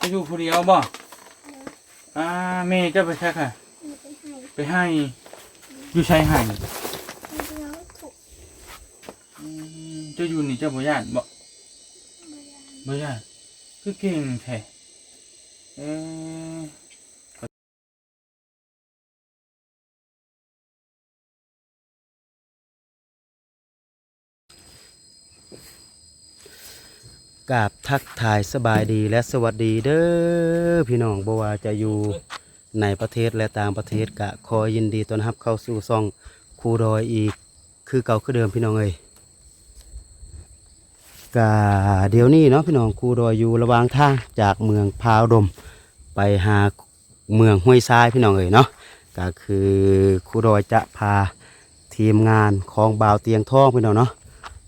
จะอยู่ผู้เดียวบ่อ่าแม่จะไปใช่ค่ะไปให้ไปให้ อยู่ชายหาดไปเดียวถูกอืมเจะอยู่นี่เจ้าบ่ญาติบ่บริยานบ่ญาติคือเก่งแท้เออ กราบทักทายสบายดีและสวัสดีเด้อพี่น้องบ่ว่าจะอยู่ในประเทศและต่างประเทศกะขอยินดีต้อนรับเข้าสู่ซองครูดอยอีก คือเก่าคือเดิมพี่น้องเอ้ยกะเดี๋ยวนี้เนาะพี่น้องครูดอยอยู่ระหว่างทางจากเมืองพาวดม ไปหาเมืองห้วยทรายพี่น้องเอ้ยเนาะก็คือครูดอยจะพาทีมงานของบ่าวเตียงทองพี่น้องเนาะ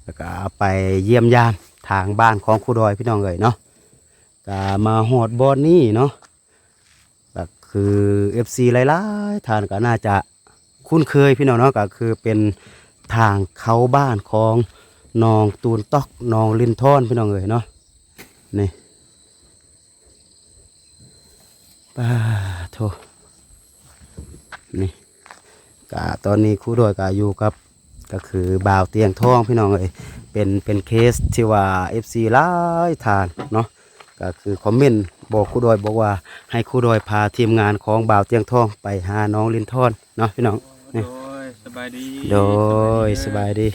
แล้วก็ไปเยี่ยมยาม ทางบ้านของครูดอยพี่น้องเอ๋ยเนาะก็มาหอดบอนนี่เนาะก็คือ FC หลายๆทานก็น่าจะคุ้นเคยพี่น้องเนาะก็คือเป็นทางเขาบ้านของน้องตูนตอกน้องลินทอนพี่น้องเอ๋ยเนาะนี่ป้าโทนี่ก็ตอนนี้ครูดอยก็อยู่กับ ก็คือบ่าวเตียงทองพี่น้องเอ้ยเป็นเป็นเคสที่ว่า FC หลายทานเนาะก็คือคอมเมนต์บอกครูดอยบอกว่าให้ครูดอยพาทีมงานของบ่าวเตียงทองไปหาน้องลินทอนเนาะพี่น้องโดยสบายดีโดยสบายดี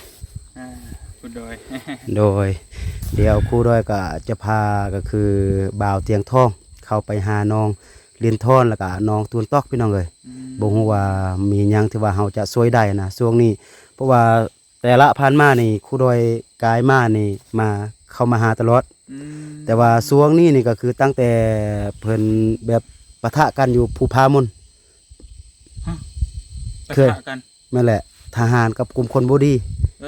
อ่าคุณโดยโดย เดี๋ยวครูดอยก็จะพาก็คือบ่าวเตียงทองเข้าไปหาน้องลินทอนแล้วก็น้องตูนตอกพี่น้องเอ้ยอืมบ่ฮู้ว่ามีหยังที่ว่าเฮาจะช่วยได้นะช่วงนี้ เพราะว่าแต่ละพันมานี่ครูดอยกายมานี่มาเข้ามาหาตลอด อืมแต่ว่าช่วงนี้นี่ก็คือตั้งแต่เพิ่นแบบปะทะกันอยู่ภูพามน ปะเคย ทะกันแม่นแหละ ทหารกับกลุ่มคนบ่ดี เอ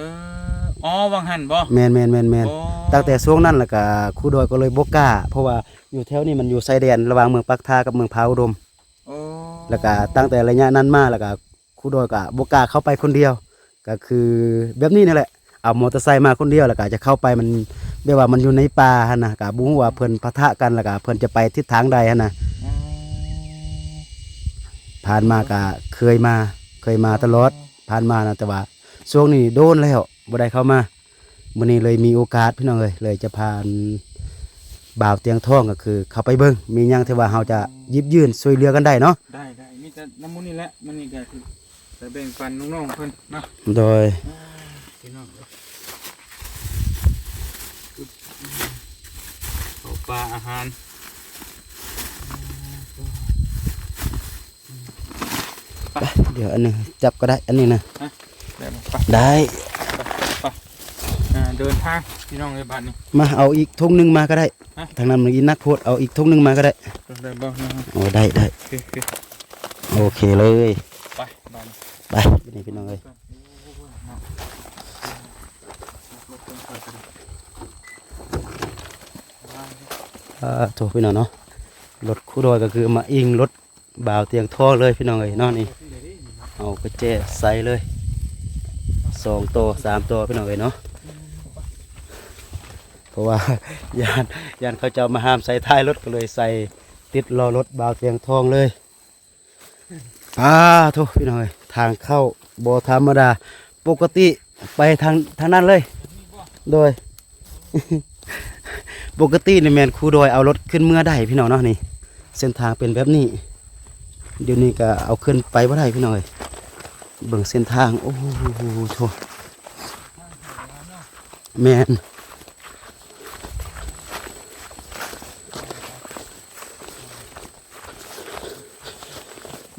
ออ๋อวังหันบ่แม่นแม่นแม่นแม่นโอ้ตั้งแต่ช่วงนั้นแล้วก็ครูดอยก็เลยบ่กล้า เพราะว่าอยู่แถวนี้มันอยู่ชายแดนระหว่างเมืองปักทากับเมืองพาอุดม โอ้แล้วก็ตั้งแต่ระยะนั้นมาแล้วก็ครูดอยก็บ่กล้าเข้าไปคนเดียว ก็คือแบบนี้นี่แหละเอามอเตอร์ไซค์มาคนเดียวแล้วก็จะเข้าไปมันเรียกว่ามันอยู่ในป่าหั่นะก็บ่ฮู้ว่าเพิ่นปะทะกันแล้วก็เพิ่นจะไปทิศทางใดหั่นะผ่านมาก็เคยมา เคยมาตลอดผ่านมานะแต่ว่าช่วงนี้โดนแล้วบ่ได้เข้ามามื้อนี้เลยมีโอกาสพี่น้องเอ้ยเลยจะพานบ่าวเตียงท่องก็คือ เข้าไปเบิ่งมียังที่ว่าเราจะยิบยื่นช่วยเหลือกันได้เนาะได้ได้มีแต่น้ำมูนี่แหละมันนี่ก็คือ ไปแบ่งปันน้องๆเพิ่นเนาะโดยพี่น้องเอ้ยข้าวปลาอาหารเดี๋ยวอันนี้จับก็ได้อันนี้นะได้บ่ไปได้อ่าเดินทางพี่น้องเลยบ้านนี้ มาเอาอีกทุงหนึงมาก็ได้ฮะ ทางนั้นมันอีนักโพดเอาอีกทุงหนึงมาก็ได้ได้บ่นะครับโอ้ได้ได้โอเคโอเคโอเคเลย ไปบ้านไปนี่พี่น้องเอ้ยอ่าโถพี่น้องเนาะรถคู่ดอยก็คือมาอิงรถบ่าวเตียงทองเลยพี่น้องเอ้ยนาะนี่เอากระเจใส่เลยสองตัวสามตัวพี่น้องเอ้ยเนาะเพราะว่ายานยานเขาจะมาห้ามใส่ท้ายรถก็เลยใส่ติดรอรถบ่าวเตียงทองเลย อ่าทุพี่น้องเอ้ยทางเข้าโบธรรมดา ปกติไปทางทางนั้นเลย โดย ปกติในแมนครูโดยเอารถขึ้นเมื่อได้พี่น้องเนาะนี่ เส้นทางเป็นแบบนี้ เดี๋ยวนี้ก็เอาขึ้นไปว่าได้พี่น้องเอ้ยเบิ่งเส้นทาง โอ้โหโถแมน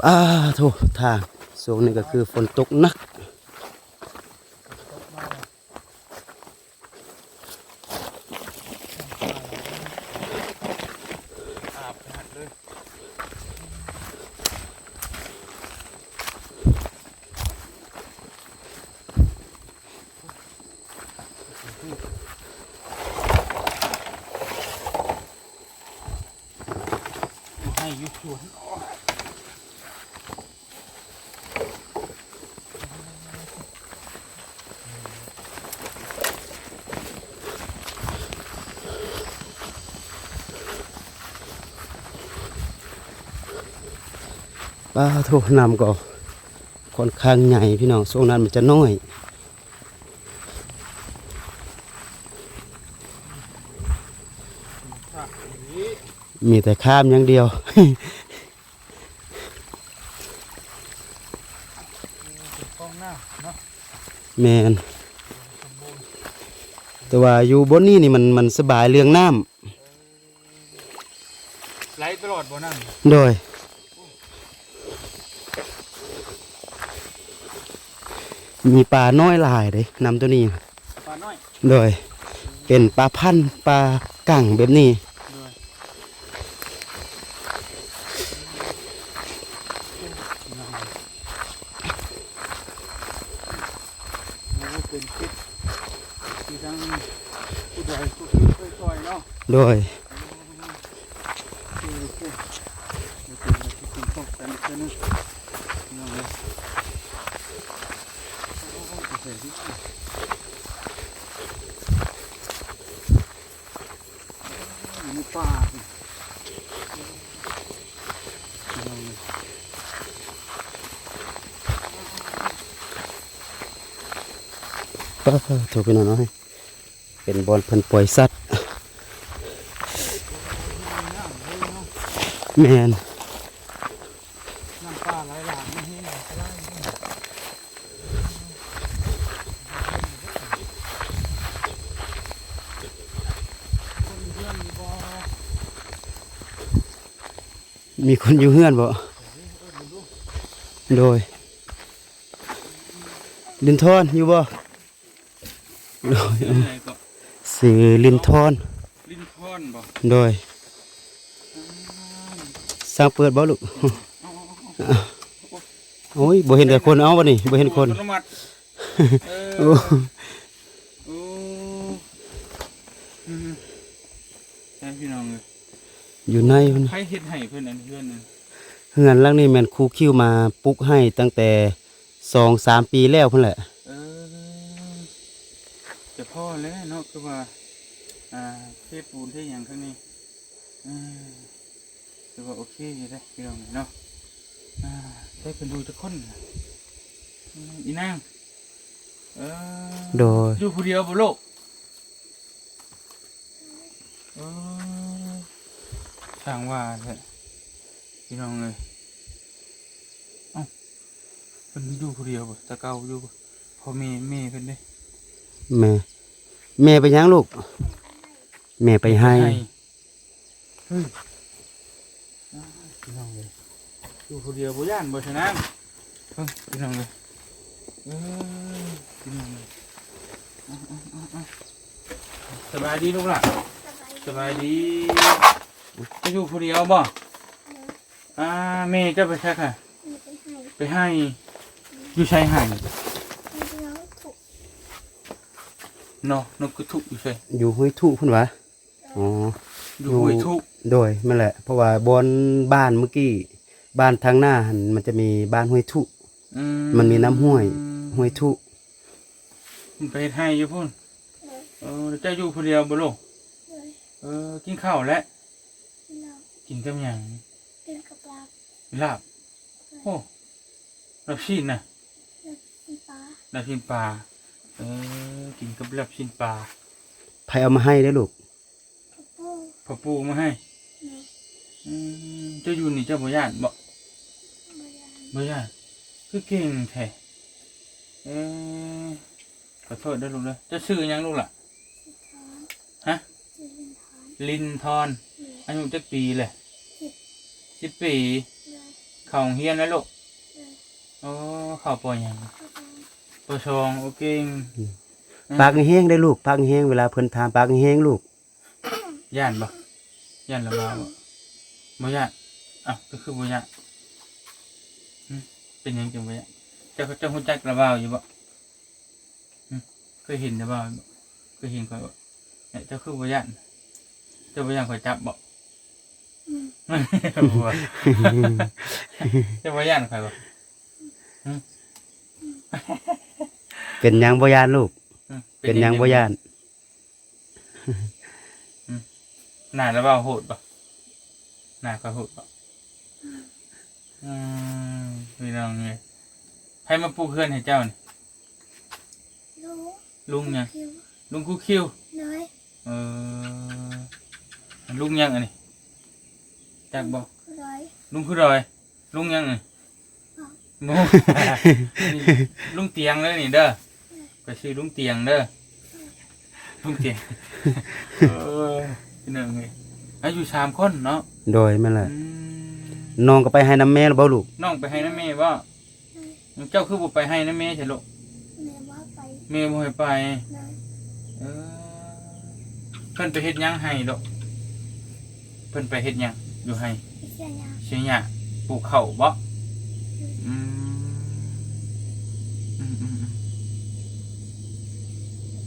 อ้าโถทางช่วงนี้ก็คือฝนตกหนัก อาบน้ำเลย ให้อยุสวน ป้าโทนำก็ค่อนข้างใหญ่พี่น้องช่วงนั้นมันจะน้อยมีแต่ข้ามอย่างเดียวกล้องหน้าเนาะแมน แต่ว่าอยู่บนนี่นี่มันมันสบายเรื่องน้ไหลตลอดบ่นั่นำโดย มีปลาน้อยหลายเลยนำตัวนี้ปลาน้อยโดย เป็นปลาพันธุ์ปลากั่งแบบนี้ด้วยมันก็เป็นคิดที่ทั้งผู้ใหญ่ผู้คิดค่อยๆเนาะ โดย คือคือเดี๋ยวเป็นมาที่คุณพบกันอีกเทื่อนึงน้องเลยโอ้โหโอเคดิอยู่ในป่าสิน้องเลย ป้าโทรไปหน่อยน้อย เป็นบอลเพิ่นปล่อยสัตว์แมนน้ำป่าไหลหลากนี่ให้หน่อยู่เพื่อนมีบ่มีคนอยู่เฮือนบ่ โดยลินทอนอยู่บ่ โดย เรื่องไหนก็สื่อลินทอนลิ้นพอนบ่โดยสร้างเปิดบ่ลูกโอ้ยบ่เห็นแต่คนเอาบ่นี่บ่เห็นคนอัตโมัติเอโอ้อโอ้อืมใช่พี่น้องเลยอยู่ในพุ่นใครเฮ็ดให้เพื่อนอันเพื่อนนั่นเฮือนหลังนี้แม่นครูคิวมาปลุกให้ตั้งแต่2-3ปีแล้วพุ่นแหละเออ จะพ่อแล้วเนาะคือว่า อ่าเทศปูนเทศอย่างข้างนี้อ่าคือว่าโอเคอยู่ได้อพี่น้องเนาะอ่าได้เป็นดูจะคนน่ะอืมอีนางเออโดยอยู่ผู้เดียวบ่โลกเออช่างว่าแท้พี่น้องเลยเอ้าเพิ่นอยู่ผู้เดียวบ่แตะเก่าอยู่บ่พ่อแม่แม่เพิ่นเด้ แม่ แม่ไปยังลูก แม่ไปให้เฮ้ยอ้าวพี่น้องเลยอยู่ผู้เดียวบ่ย่านบ่ชนะเฮ้ยพี่น้องเลยเออพี่น้องเลยอาเอาเอาเอาสบายดีลูกหล่ะ สบายดีจะอยู่ผู้เดียวบ่อ่าแม่จะไปแค่ค่ะ ไปให้ไปให้อยู่ชายหาด มีเดียวถูก เนาะนกกระทุกอยู่ใช่อยู่ห้วยทุพุ่นวะอ๋ออยู่อยู่ห้วยทุกโดยนั่นแหละ เพราะว่าบอนบ้านเมื่อกี้บ้านทางหน้าหั่นมันจะมีบ้านห้วยทุอืมันมีน้ำห้วยห้วยทุมันไปเฮ็ดให้อยู่พุ่นเลยเออแล้วเจะอยู่ผู้เดียวบ่ลูกเลยเออกินข้าวแล้วเรากินกับหยังเป็นกับลาบลาบโอ้ลาบชิ้นนะและสีฟ้าลาบชิ้นปลา เออ กินกับลาบชิ้นปลาใครเอามาให้ได้อลูกกระปูพ่อปู่มาให้ในอืมเจ้าอยู่นี่เจ้าบ่ย่านบ่บริานบ่ย่านคือเก่งแท้เออขอโทษเด้อลูกเด้อเจะชื่อหยังลูกล่ะสีทอนฮะสีลินทอนลินทอนเลยอายุจักปีเลยสิบสิบปีเลยเข้าโรงเรียนแล้วลูกเลยโอ้เข้าปอหยังกระ ปูปอชองโอเก่งปากแห้งได้ลูกปากแห้งเวลาเพิ่นถามปากแห้งลูกย่านบ่ย่านละบ่บ่บ่ย่านอ้าวก็คือบ่ย่านหึเป็นหยังจังบ่ย่านเจ้าเจ้าฮู้จักละบ่าวอยู่บ่หึเคยเห็นละบ่าวบ่เคยเห็นข่อยบ่เนี่ยเจ้าคือบ่ย่านเจ้าบ่ย่านข่อยจับบ่อืมบ่เจ้าบ่ย่านข่อยบ่ เป็นหยังบ่ยานลูกหึเป็นหยังบ่ยาน หน้าละบ่าวโหดบ่หน้าข่อยโหดบ่อืมพี่น้องเลยให้มาปลูกเพื่อนให้เจ้านี่รู้ลุงยัง คิวลุงกูคิว น้อยเออ ลุงยังอันนี้จากบอก ร้อย ลุงคือรอย ลุงยังไงโมนี่ลุงเตียงเลยนี่เด้อ ไปซื้อลุงเตียงเด้อลุงเตียงเออพี่น้องเลยอายุสามคนเนาะโดยแม่นแหละอืมน้องก็ไปให้น้ำแม่แล้วบ่ลูกน้องไปให้นะแม่บ่เจ้าคือบ่ไปให้นะแม่ใช่ลูกแม่ว่าไปแม่บ่ให้ไปน้อยเออเพิ่นไปเฮ็ดหยังให้ดอกเพิ่นไปเฮ็ดหยังอยู่ให้พิจารณาเชียงหยาปลูกข้าวบ่อืมอืมอืมอืม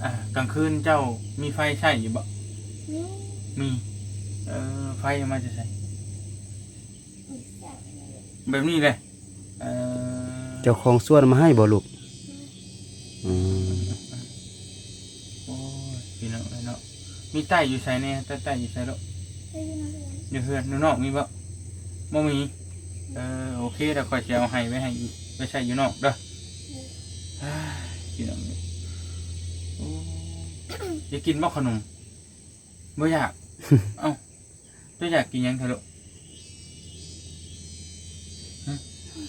อ่ากลางคืนเจ้ามีไฟใช้อยู่บ่ นี่มี เออไฟเอามาจะใช้มีแสงเลยแบบนี้เลยเออเจ้าของสวนมาให้บ่ลูกอืมโอ้ยพี่น้องเอ้ยเนาะมีใต้อยู่ใส่เนี่ยใต้ใต้อยู่ใส่แล้วไปอยู่นักเรียนอยู่เฮือนอยู่นอกมีบ่บ่มี เออโอเคเดี๋ยวคอยจะเอาให้ไว้ให้อยู่ไว้ใช้อยู่นอกเด้อเฮ้ยพี่น้องเอ้ยโอ้ยอยากกินบ่ขนมบ่อยาก เอ้าเจะอยากกินหยังเถอะลูก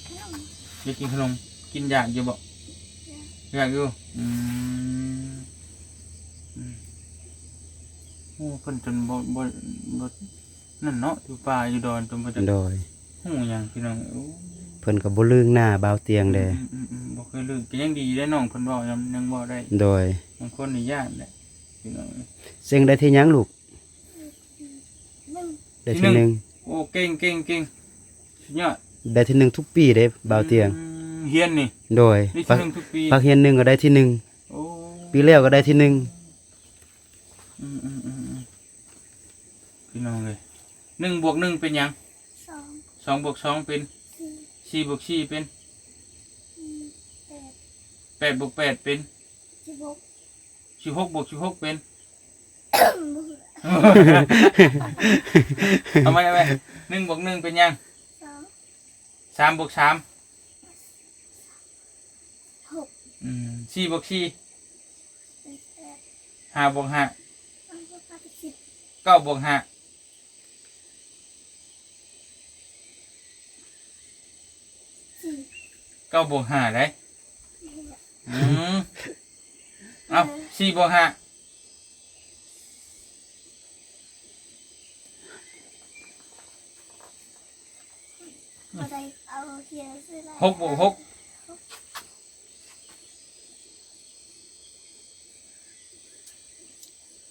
แค่เอาอยากกินขนม กินอยากอยู่บ่อยากอยู่อืมอืมโอ้เพิ่นจนบ่บ่บ่นั่นเนาะอยู่ป่าอยู่ดอนจนบ่จะโดยหูหยังพี่น้องโอ้ เพิ่นก็บ่ลืงหน้าบ่าวเตียงเด้อืมอืมอืมบ่เคยลืมก็ยังดีได้น้องเพิ่นเว้ายังยังบ่ได้โดยบางคนนี่ย่านแหละพี่น้อง เสียงได้ที่หยังลูกหนึ่งได้ที่หนึ่งโอ้เก่งเก่งเก่งสุดยอดได้ที่หนึ่งทุกปีเด้บ่าวเตียง อืมเฮียนนี่โดยนี่ปัที่กหนึงทุกปีปักเฮียนหนึ่งก็ได้ที่หนึ่งโอ้ปีแล้วก็ได้ที่หนึ่งอืมอืมอืมอืมพี่น้องเลยหนึ่งบวกหนึ่งเป็นหยังสองสองบวกสองเป็น สี่บวกสี่เป็นแปดแปดบวกแปดเป็นสิบหกสิบหกบวกสิบหกเป็น เอาไหมเอาไหมหนึ่งบวกหนึ่งเป็นยังสองสามบวกสามหกอืมสี่บวกสี่แปดห้าบวกห้าอันก็กลาสิบเก้าบวกห้า เก้าบวกห้าได้อืมเอาสี่บวกห้าเอาได้เอาเขียนซื้อได้หกบวกหก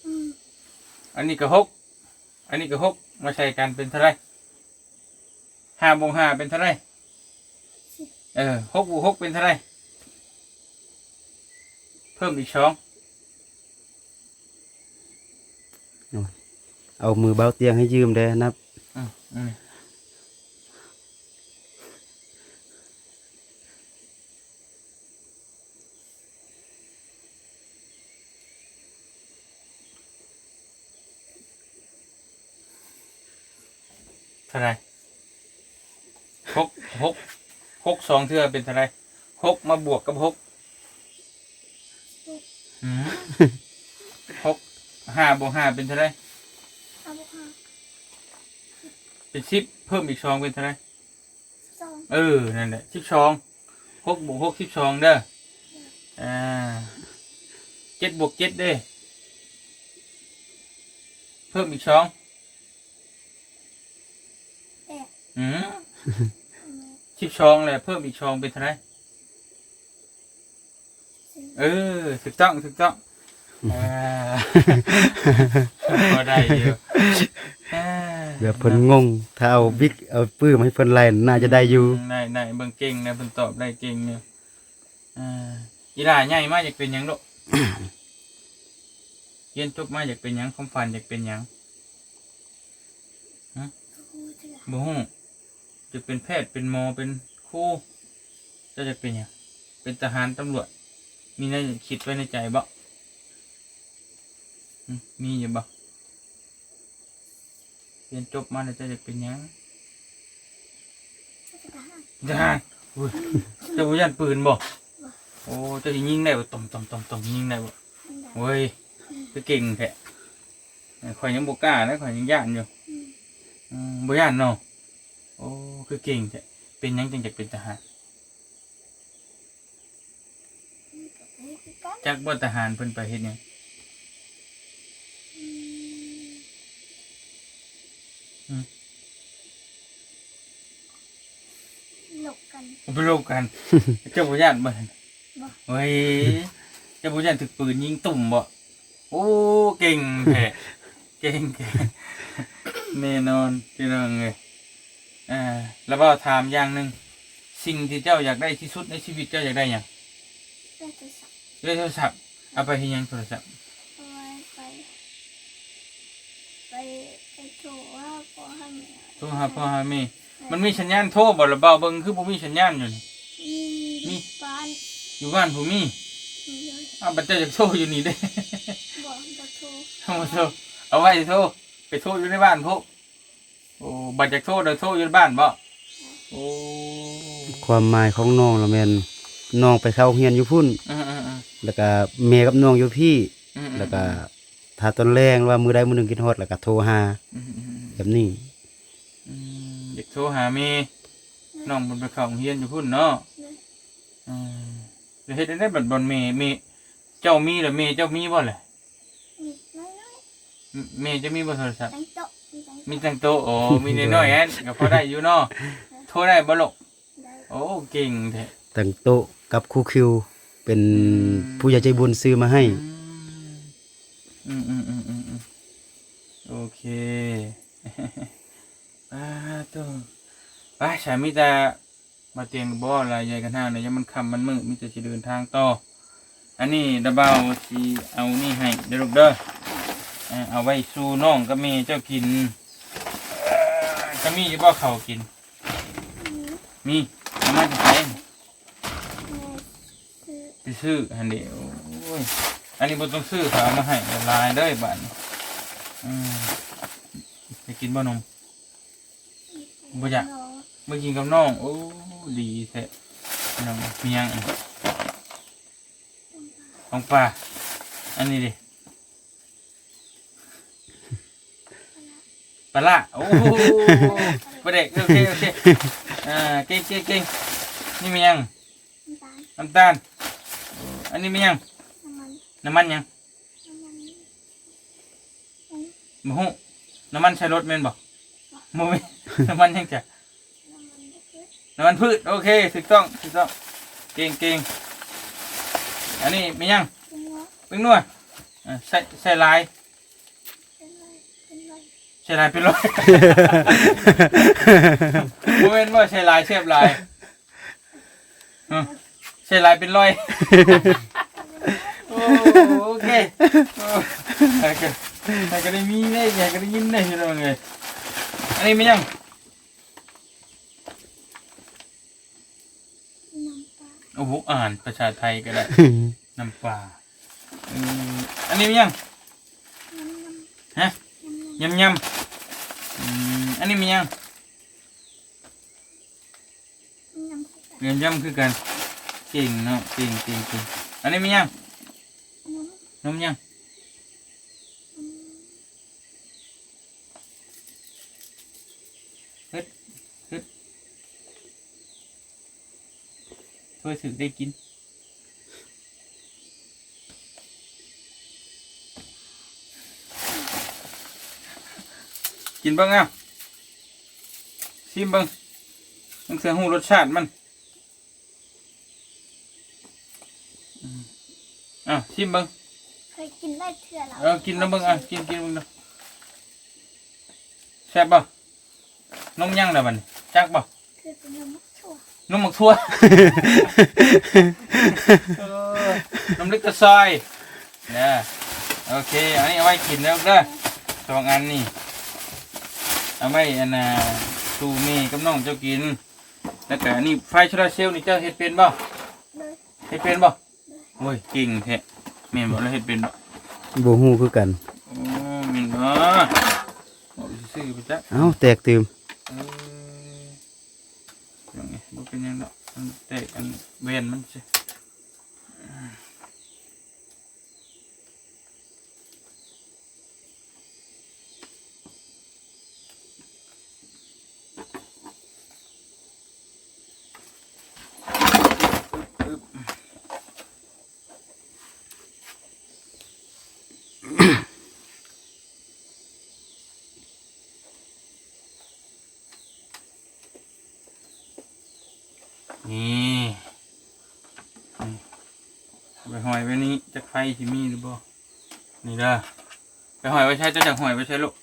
อืมอันนี้ก็หกอันนี้ก็หกมาใช้กันเป็นเท่าไหรห้าบวกห้าเป็นเท่าไหร เออหกบวกหกเป็นเท่าไหรเพิ่มอีกสองเอามือบ่าวเตียงให้ยืมเด้นับอืมอืมเท่าไหรหกหก หกสองเทื่อเป็นเท่าไหรหกมาบวกกับหกอืมหกห้าบวกห้าเป็นเท่าไหรเอาบุกห้าเป็นสิบเพิ่มอีกสองเป็นเท่าไหรสองเออนั่นแหละสิบสองหกบวกหกสิบสองเด้ออ่าเจ็ดบวกเจ็ดเด้อเพิ่มอีกสองแปดอืม อืมสิบสองแหละเพิ่มอีกสองเป็นเท่าไหรสี่เออถูกต้องถูกต้องอ่าพอได้อยู่อ่าเดี๋ยวเพิ่นงง ถ้าเอาบิ๊กเอาปื้มให้เพิ่นไล่น่าจะได้อยู่ได้ได้เบิ่งเก่งนะเพิ่นตอบได้เก่งเนี่ยอ่าอีหลาใหญ่มากอยากเป็นหยังลูกเรียนจบมาอยากเป็นหยังความฝันอยากเป็นหยังครูเถื่อบ่ฮู้ จะเป็นแพทย์เป็นหมอเป็นครูเจะจะเป็นหยังเป็นทหารตำรวจ มีในคิดไว้ในใจบ่อืมมีอยู่บ่เรียนจบมาแล้วเจะจะเป็นหยังทหารทหารอุ้ยเจ้าบ่ยันปืนบ่โอ้เจ้าสิยิงได้บ่ต่อมต่อมต่อมต่อมยิงได้บ่เว้ยคือเก่งแท้ข่อยยังบ่กล้านะข่อยยังย่านอยู่อืมบ่ย่านเนาะ โอ้คือเก่งแท้เป็นหยังจังจะเป็นทหารนี่คือกันจักบ่ทหารเพิ่นไปเฮ็ดหยังหลบกันบ่ไปรบกัน เจ้าบ่ย่านบ่บ่เฮ้ยเจ้าบ่ย่านถึกปืนยิงตุ่มบ่โอ้เก่งแท้เก่งแท้แน่นอนพี่น้องเอ้ย อ่าแล้วก็ถามอย่างหนึงสิ่งที่เจ้าอยากได้ที่สุดในชีวิตเจ้าอยากได้หยังเพื่อจะสับได้โทรศัพท์เอาไปเฮ็ดหยังโทรศัพท์เอาไว้ไป ไปไปโทรว่าขอให้แม่โทรหาพ่อหาแม่มันมีสัญญาณโทรบ่ล่ะเบาเบิ่งคือบ่มีสัญญาณอยู่นี่ มีบ้านอยู่บ้านผู้มีมีเลยอ้าวบัดเจ้าอยากโทรอยู่นี่เด้ บอกบอกโทรเอามาโทรเอาไว้โทรไปโทรอยู่ในบ้านพวก โอ้บัดจากโทรเดี๋ยวโทรอยู่ในบ้านบ่โอ้ความหมายของน้องละแม่นน้องไปเข้าโรงเรียนอยู่พุ่น อืมอืมอืมแล้วก็แม่กับน้องอยู่พี่ อืมแล้วก็ถ้าตอนแรงว่ามือใดมือหนึงกินฮอดแล้วก็โทรหาอืมอืมอืมแบบนี้อืมอยากโทรหาแม่น้องบนไปเข้าโรงเรียนอยู่พุ่นเนาะเลยอืมแล้วเฮ็ดได้บัดบนแม่แม่เจ้ามีหรือแม่เจ้ามีบ่ล่ะมีน้อยน้อยแม่จะมีบ่โทรศัพท์ตั้งโต๊ะ มีตั้งมีตั้งโตะโอ้มีน้อยๆแอนก็พอได้อยู่เนาะโทรได้บ่ลูกได้โอ้เก่งแท้ตั้งโต๊ะกับครูคิว เป็นอืมผู้ใหญ่ใจบุญซื้อมาให้ อืมอืมอืมอืมอืมโอเคอ่าตัวไปฉายมิตามาเตียงบ่ออะไรใหญ่กันห้างเนี่ยยังมันคำมันมืดมิตาจะเดินทางต่อ อันนี้ดะเบาสีเอานี่ให้เดี๋ยวลูกเด้ออ่าเอาไว้สู่น้องกับแม่เจ้ากินเอ่อ จะมีอยู่บ่เขาวกินมีมีเอามาจะใช้แม่ซื้อไปซื้ออันเดียวโอ้ยอันนี้บ่ต้องซื้อเขาเอามาให้ละลายเด้อบ้านนี้อืมจะกินบ่นมบ่อยากรอเมื่อกินกับน้อง โอ้ดีแท้น้องมียังอีกของป่าอันนี้ดิ ปลาละโอ้โหประเด็กโอเคโอเคอ่าเก่งเก่งเก่งนี่มียังน้ำตาลน้ำตาลอันนี้มียังน้ำมันน้ำมันยังน้ำมันมหูน้ำมันใช้รถแม่นบ่โมยน้ำมันยังจ้ะน้ำมันเพื่อน้ำมันพืชโอเคถูกต้องถูกต้องเก่งเก่งอันนี้มียังเป็นว่าเป็นนัวอ่าใส่ใส่ลาย เป็นไรเป็นไร ใส่ลายเป็นร้อยโมเมนต์ว่าใส่ลายเชฟลายอืมใส่ลายเป็นร้อยโอ้โอเคโอ้ใครก็ใครก็ได้มีได้ใครก็ได้ยินได้ใช่ไหมไงอันนี้มียังน้ำปลาโอ้โหอ่านภาษาไทยก็ได้ น้ำปลาอืมอันนี้มียังน้ำน้ฮะำน้ำน้ยำยำ อืมอันนี้มียังำน้ำคือกันยำยำคือกันเก่งเนาะเก่งเก่งเก่งอันนี้มียังน้ำนมยังเฮ็ดเฮ็ดเพื่อถึงได้กิน กินเบ้างอะชิมเบ้างมันเสียหูรสชาติมันอืมอะชิมเบ้างเคยกินได้เถื่อแล้วเออกินแล้วเบ้างอะกินกินเบ้างดูแซ่บป่ะนมย่างแล้วบัดนจักป่ะคือเป็นน้ำมักถั่วนมหมกทั่วเออนมเล็กกระซอยนะโอเคอันนี้เอาไว้กินแล้วเด้อสองอันนี่ เอาไว้อันน่ะตูเมีกับน้องเจ้ากิน แล้วก็อันนี้ไฟโซลาร์เซลล์นี่เจ้าเฮ็ดเป็นบ่เลยเฮ็ดเป็นบ่โอ้ยเก่งแท้แม่นบ่แล้วเฮ็ดเป็นบ่บ่ฮู้คือกันโอ้แม่นบ่โอ้ซื่อๆไปจ้ะเอ้าแตกตื่มเออยังไงบ่เป็นหยังดอกมันแตกอันเวนมันสิ นี่นี่ไปหอยไว้นี้จะไฟที่มีหรือบ่นี่เด้อไปหอยไว้ใช้เจะจะหอยไว้ใช้ลูก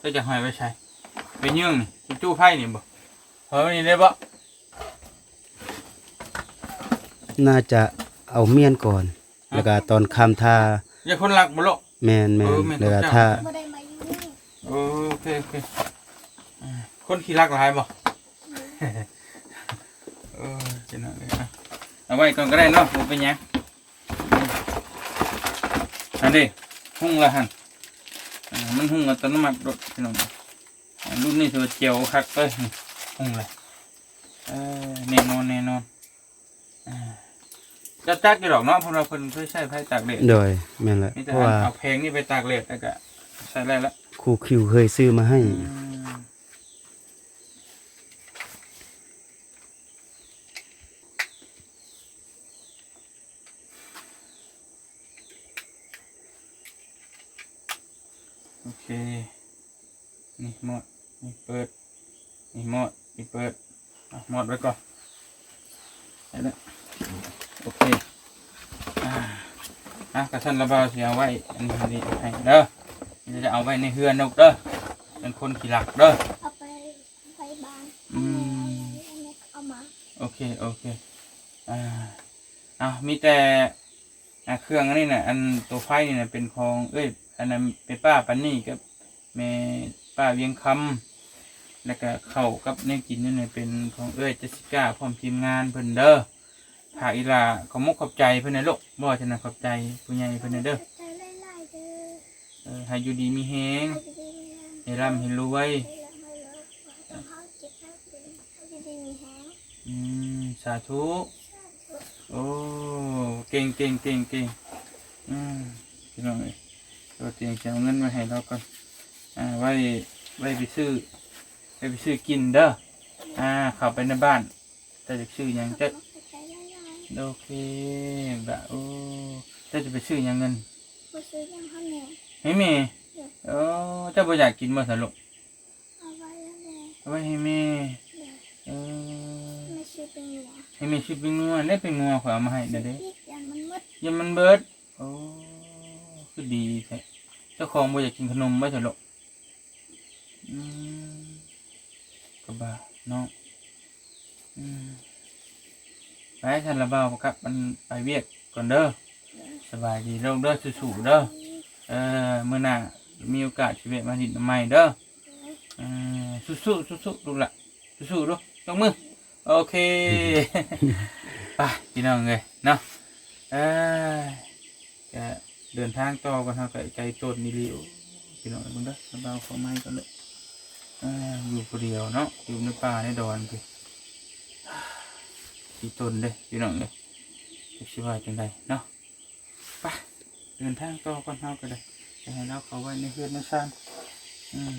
เจะจะหอยไว้ใช้ไปเยื่องนี่ไปจู้ไผ่นี่บ่หอยไว้นี่ได้บ่น่าจะเอาเมียนก่อน แล้วก็ตอนคำท่าอย่าคนรักบ่ลูกแมนแมเอนอแม่นแล้วก็เจ้าท่าบ่ได้มาอยู่นี่โอเคโอเคอ่าคนขี้รักหลายบ่ เออจะนั่นเลยนะเอาไว้ก่อนก็ได้เนาะผมเป็นหยังอันนี้หุ่งละหันอ่ามันหุ่งอัตโนมัติรถพี่น้องอ่ารุ่นนี้ตัวเจียวคักเลยนี่หุ่งเลยเออแน่นอนแน่นอนอ่าจะจักกี่ดอกเนาะเพราะเราเพิ่นเคยใช้ไผ่ตากแดดโดยแม่นแหละนี่เพแต่ราะว่าเอาแพงนี่ไปตากแดดแล้วก็ใส่ได้ละ ครูคิวเคยซื้อมาให้ อืมโอเค นี่หมด นี่เปิด นี่ หมดนี่เปิดอะหมดไว้ก่อนได้แล้วโอเคอ่าอะกระชันระบายเสียไว้อันนี้นี่ให้เด้อนี่จะเอาไว้ในเฮือนนกเด้อเป็นคนขี้หลักเด้อเอาไปไปบ้านอืมอันนี้เอามาโอเคโอเคอ่าเอามีแต่อ่าเครื่องอันนี้น่ะอันตัวไฟนี่น่ะเป็นของเอ้ยอันนั้นเป็นป้าปันนี่กับแม่ป้าเวียงคำ แล้วก็เข้ากับเนื้อกินนี่น่ะเป็นของเอ้ยเจสิก้าพร้อมทีมงานเพิ่นเด้อผากอีลาขอมุกขอบใจเพิ่นในะลูกบ่จะนะขอบใจผู้ใหญ่เพิ่นนเด้อใจไล่ๆเด้อเออให้อยู่ดีมีแฮงให้ดีมีแฮงให้ร่ำให้รวยให้ร่ำให้รวยขอให้ต้องเข้าเจ็บเข้าเป็นให้ดีๆมีแฮงอืมสาธุสาธุโอ้เก่งเก่งเก่งเก่งอืมพี่น้องเอ้ยตัวเตียงจะเอาเงินมาให้เราก่อนอ่าไว้ไว้ไปซื้อ ไว้ไปซื้อกินเด้ออ่าเข้าไปในบ้าน แต่จะซื้อหยังจะใจไล่ๆโอเคบะโอ้จะจะไปซื้อหยังเงินบ่ซื้อยังข้าวเหนียวให้แม่โอ้เจ้าบ่อยากกินบ่สลุกเอาไว้แล้วแม่เอาไว้ให้แม่เดี๋ยวเออไม่ซื้อเป็นหัวให้แม่ชิบเป็นงัวได้เป็นงัวขอยเอามาให้เด้อเด้อีกอย่างมันมืดยังมันเบิดโอ้คือดีแท้เจ้าของบ่อยากกินขนมบ่สลุกอืม ก็บ่าเนาะอืมไปฉันละเบาครับมันไปเวียกก่อนเด้อสบายดีเด้อเด้อสู้ๆเด้อเออเมื่อหน้ามีโอกาสชีวิตมาดิดใหม่เด้อเออสู้ๆสู้ๆลูกละสู้ๆลูกยกมือโอเคไปพี่น้องเลยเนาะเออจะเดินทางต่อกันเท่ากับใจโจดนี่ริวพี่น้องมึงเด้อสบายของไม้กันเลยเอ อยู่คนเดียวเนาะอยู่ในป่าในดอนพี่ที่ต้นเด้อพี่น้องเลยชิว่าจังไดเนาะไปเดินทางต่อกันเท่ากันเลยให้เราเขาไว้ในเฮือนในชานอืม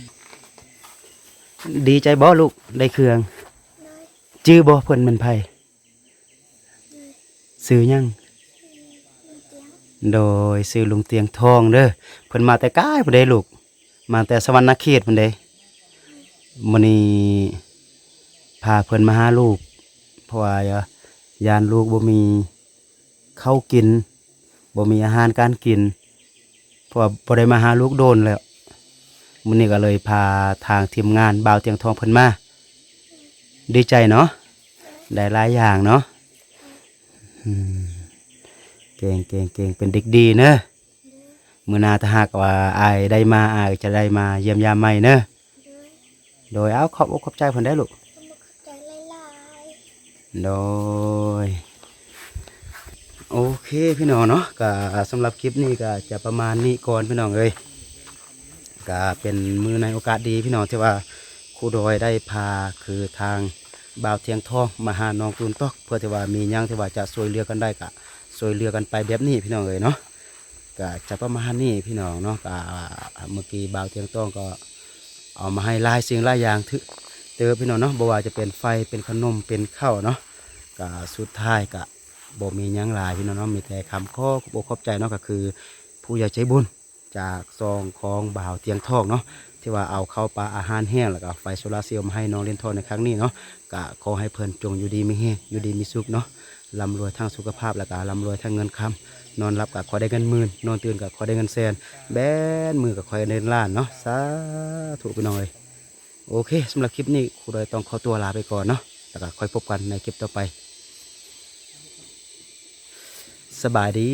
ดีใจบ่ลูกได้เครื่องจื้อบ่เพิ่นมันไผซื้อยังโดยซื้อลุงเตียงทองเด้อเพิ่นมาแต่ก้ายพุ่นเด้ลูก มาแต่สวรรณเขตพุ่นเด้ มื้อนี้พาเพิ่อนมาหาลูกเพราะว่ายานลูกบ่มีข้าวกินบ่มีอาหารการกินเพราะว่าบ่ได้มาหาลูกโดนแล้วมื้อนี้ก็เลยพาทางทีมงานบ่าวเตียงทองเพิ่นมาดีใจเนาะได้หลายอย่างเนาะเก่งเก่งเก่งเป็นเด็กดีเนอะมือนาถ้าหากว่าอายได้มาอายจะได้มาเยี่ยมยามใหม่เนอะ โดยเอาขอบอกขอบใจเพิ่นได้ลูกใจไล่โดยโอเคพี่น้องเนาะก็สำหรับคลิปนี้ก็จะประมาณนี้ก่อนพี่น้องเอ้ยก็เป็นมือในโอกาสดีพี่น้องที่ว่าครูดอยได้พาคือทางบ่าวเทียงทองมาหาน้องตูนตอก เพื่อที่ว่ามียังที่ว่าจะช่วยเหลือกันได้ก็ช่วยเหลือกันไปแบบนี้พี่น้องเอ้ยเนาะก็จะประมาณนี้พี่น้องเนาะก็เมื่อกี้บ่าวเทียงทองก็ เอามาให้ลายสิ่งลายอย่างทึเจอพี่น้องเนาะบ่ว่าจะเป็นไฟเป็นขนมเป็นข้าวเนาะก็สุดท้ายก็บ่มียังหลายพี่น้องเนาะมีแต่คำข้อบอกขอบใจเนาะก็คือ ผู้ใหญ่ใจบุญจากซองของบ่าวเตียงทองเนาะที่ว่าเอาเข้าปลาอาหารแห้งแล้วก็ไฟโซลาเซลล์มาให้น้องเล่นทอในครั้งนี้เนาะก็ขอให้เพิ่นจงอยู่ดีมีแห้งอยู่ดีมีสุขเนาะร่ำรวยทางสุขภาพแล้วก็ร่ำรวยทางเงินคำ นอนรับกับขอได้เงินหมื่นนอนตื่นกับขอได้เงินแสนแบนมือกับขอได้เงินล้านเนาะสาธุพี่น้องเลยโอเคสำหรับคลิปนี้ครูดอยต้องขอตัวลาไปก่อนเนาะแล้วก็ค่อยพบกันในคลิปต่อไป สบายดี